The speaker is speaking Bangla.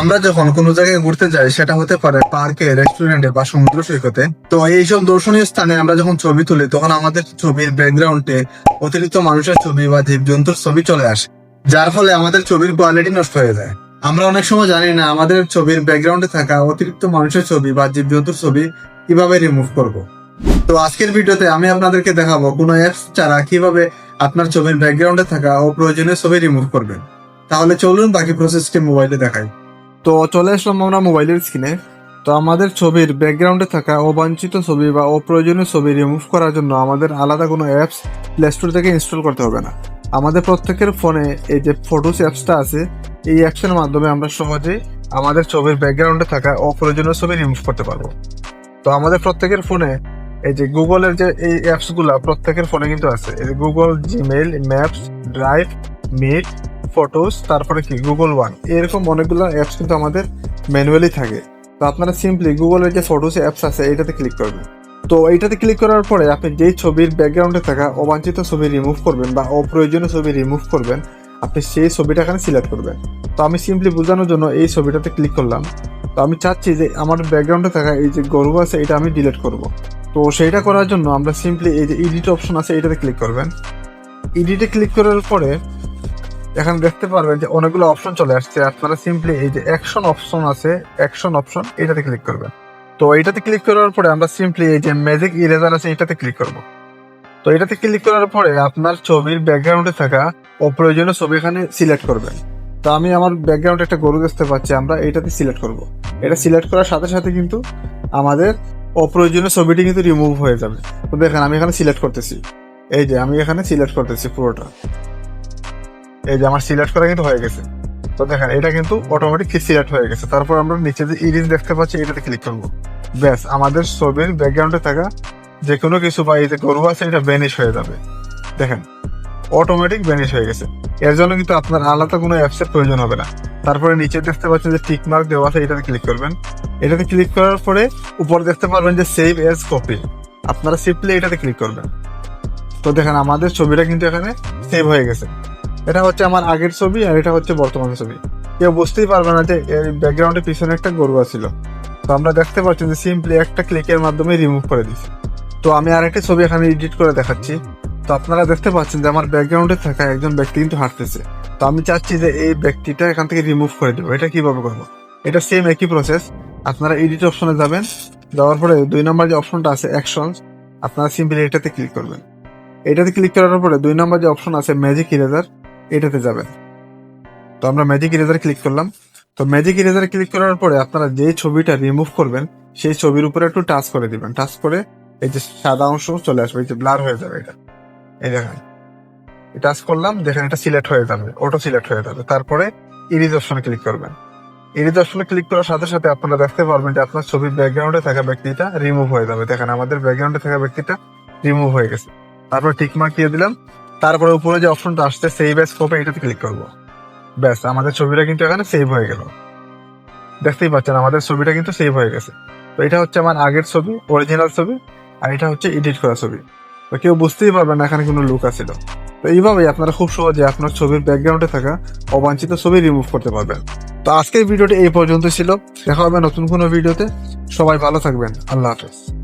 আমরা যখন কোনো জায়গায় ঘুরতে যাই, সেটা হতে পারে পার্কে, রেস্টুরেন্টে বা সমুদ্র সৈকতে, তো এইসব দর্শনীয় স্থানে আমরা যখন ছবি তুলি, তখন আমাদের ছবির ব্যাকগ্রাউন্ডে অতিরিক্ত মানুষের ছবি বা জীবজন্তুর ছবি চলে আসে, যার ফলে আমাদের ছবির কোয়ালিটি নষ্ট হয়ে যায়। আমরা অনেক সময় জানি না আমাদের ছবির ব্যাকগ্রাউন্ডে থাকা অতিরিক্ত মানুষের ছবি বা জীবজন্তুর ছবি কীভাবে রিমুভ করব। তো আজকের ভিডিওতে আমি আপনাদেরকে দেখাবো কোনো অ্যাপস ছাড়া কীভাবে আপনার ছবির ব্যাকগ্রাউন্ডে থাকা অপ্রয়োজনীয় ছবি রিমুভ করবেন। তাহলে চলুন বাকি প্রসেসটি মোবাইলে দেখাই। তো চলে আসলাম আমরা মোবাইলের স্ক্রিনে। তো আমাদের ছবির ব্যাকগ্রাউন্ডে থাকা অবাঞ্ছিত ছবি বা অপ্রয়োজনীয় ছবি রিমুভ করার জন্য আমাদের আলাদা কোনো অ্যাপস প্লে স্টোর থেকে ইনস্টল করতে হবে না। আমাদের প্রত্যেকের ফোনে এই যে ফটোস অ্যাপসটা আছে, এই অ্যাপসের মাধ্যমে আমরা সহজেই আমাদের ছবির ব্যাকগ্রাউন্ডে থাকা অপ্রয়োজনীয় ছবি রিমুভ করতে পারব। তো আমাদের প্রত্যেকের ফোনে এই যে গুগলের যে এই অ্যাপসগুলো প্রত্যেকের ফোনে কিন্তু আছে। এই যে Google Gmail Maps Drive Meet Photos তারপরে কি? গুগল ওয়ান এরকম অনেকগুলো অ্যাপস কিন্তু আমাদের ম্যানুয়ালি থাকে। তো আপনারা সিম্পলি গুগলের যে ফটোস অ্যাপস আছে এটাতে ক্লিক করবেন। তো এইটাতে ক্লিক করার পরে আপনি যেই ছবির ব্যাকগ্রাউন্ডে থাকা, অবাঞ্ছিত ছবি রিমুভ করবেন বা অপ্রয়োজনীয় ছবি রিমুভ করবেন, আপনি সেই ছবিটা এখানে সিলেক্ট করবেন। তো আমি সিম্পলি বোঝানোর জন্য এই ছবিটাতে ক্লিক করলাম। তো আমি চাচ্ছি যে আমার ব্যাকগ্রাউন্ডে থাকা এই যে গরু আছে, এটা আমি ডিলিট করব। তো সেইটা করার জন্য আমরা সিম্পলি এই যে এডিট অপশন আছে এটাতে ক্লিক করবেন। এডিটে ক্লিক করার পরে এখানে দেখতে পারবেন যে অনেকগুলো অপশন চলে আসছে। আপনারা সিম্পলি এই যে অ্যাকশন অপশন আছে অ্যাকশন অপশন এটাতে ক্লিক করবেন। তো এটাতে ক্লিক করার পরে আমরা সিম্পলি এই যে ম্যাজিক ইরেজার আছে, এটাতে ক্লিক করব। তো এটাতে ক্লিক করার পরে আপনার ছবির ব্যাকগ্রাউন্ডে থাকা অপ্রয়োজনীয় ছবি এখানে সিলেক্ট করবেন। তো আমি আমার ব্যাকগ্রাউন্ডে একটা গরু দেখতে পাচ্ছি, আমরা এটাতে সিলেক্ট করব। এটা সিলেক্ট করার সাথে সাথে কিন্তু আমাদের অপ্রয়োজনীয় ছবিটি কিন্তু রিমুভ হয়ে যাবে। তো দেখেন, আমি এখানে সিলেক্ট করতেছি। এই যে আমি এখানে সিলেক্ট করতেছি পুরোটা। এই যে আমার সিলেক্ট করা কিন্তু হয়ে গেছে। তো দেখেন, এটা কিন্তু অটোমেটিক সিলেক্ট হয়ে গেছে। তারপর আমরা নিচে যে ইরিজ দেখতে পাচ্ছি, এটাতে ক্লিক করব। ব্যাস, আমাদের ছবির ব্যাকগ্রাউন্ডে থাকা যে কোনো কিছু বা এই যে গরু আছে, এটা বেনিশ হয়ে যাবে। দেখেন অটোমেটিক বেনিশ হয়ে গেছে। এর জন্য কিন্তু আপনার আলাদা কোনো অ্যাপসের প্রয়োজন হবে না। তারপরে নিচে দেখতে পাচ্ছেন যে টিক মার্ক দেওয়া আছে, এটাতে ক্লিক করবেন। এটাতে ক্লিক করার পরে উপরে দেখতে পারবেন যে সেভ এজ কপি আপনারা সিম্পলি এটাতে ক্লিক করবেন। তো দেখেন, আমাদের ছবিটা কিন্তু এখানে সেভ হয়ে গেছে। এটা হচ্ছে আমার আগের ছবি আর এটা হচ্ছে বর্তমান ছবি। কেউ বুঝতেই পারবে না যে এর ব্যাকগ্রাউন্ডের পিছনে একটা গরু ছিল। তো আমরা দেখতে পাচ্ছি যে সিম্পলি একটা ক্লিকের মাধ্যমে রিমুভ করে দিচ্ছি তো আমি আরেকটি ছবি এখানে এডিট করে দেখাচ্ছি। তো আপনারা দেখতে পাচ্ছেন যে আমার ব্যাকগ্রাউন্ডে থাকা একজন ব্যক্তি কিন্তু হাঁটতেছে। তো আমি চাচ্ছি যে এই ব্যক্তিটা এখান থেকে রিমুভ করে দেবো। এটা কীভাবে করব? এটা সেম একই প্রসেস আপনারা এডিট অপশনে যাবেন। যাওয়ার পরে দুই নম্বর যে অপশনটা আছে অ্যাকশন আপনারা সিম্পলি এটাতে ক্লিক করবেন। এটাতে ক্লিক করার পরে দুই নম্বর যে অপশন আছে ম্যাজিক ইরেজার এটাতে যাবেন। তো আমরা ম্যাজিক ইরেজার ক্লিক করলাম। তো ম্যাজিক ইরেজার ক্লিক করার পরে আপনারা যে ছবিটা রিমুভ করবেন, সেই ছবির উপরে একটু টাচ করে দিবেন। টাচ করে এই যে সাদা অংশ চলে আসবে, এই যে ব্লার হয়ে যাবে এটা। এই দেখেন। টাচ করলাম, দেখেন এটা সিলেক্ট হয়ে যাবে অটো সিলেক্ট হয়ে যাবে। তারপরে ইরিজ অপশনে ক্লিক করবেন। ইরিজ অপশনে ক্লিক করার সাথে সাথে আপনারা দেখতে পারবেন যে আপনার ছবির ব্যাকগ্রাউন্ডে থাকা ব্যক্তিটা রিমুভ হয়ে যাবে। দেখেন আমাদের ব্যাকগ্রাউন্ডে থাকা ব্যক্তিটা রিমুভ হয়ে গেছে। তারপর টিক মার্ক দিয়ে দিলাম। তারপরে উপরে যে অপশনটা আসছে সেভ এস স্কোপে এটাতে ক্লিক করব। ব্যাস, আমাদের ছবিটা কিন্তু এখানে সেভ হয়ে গেল। দেখতেই পাচ্ছেন, আমাদের ছবিটা কিন্তু সেভ হয়ে গেছে। তো এটা হচ্ছে আমার আগের ছবি অরিজিনাল ছবি, আর এটা হচ্ছে এডিট করা ছবি। তো কেউ বুঝতেই পারবে না এখানে কোনো লুক আছিল তো এইভাবেই আপনারা খুব সহজে আপনার ছবির ব্যাকগ্রাউন্ডে থাকা অবাঞ্ছিত ছবি রিমুভ করতে পারবেন। তো আজকের ভিডিওটি এই পর্যন্ত ছিল। দেখা হবে নতুন কোনো ভিডিওতে। সবাই ভালো থাকবেন। আল্লাহ হাফেজ।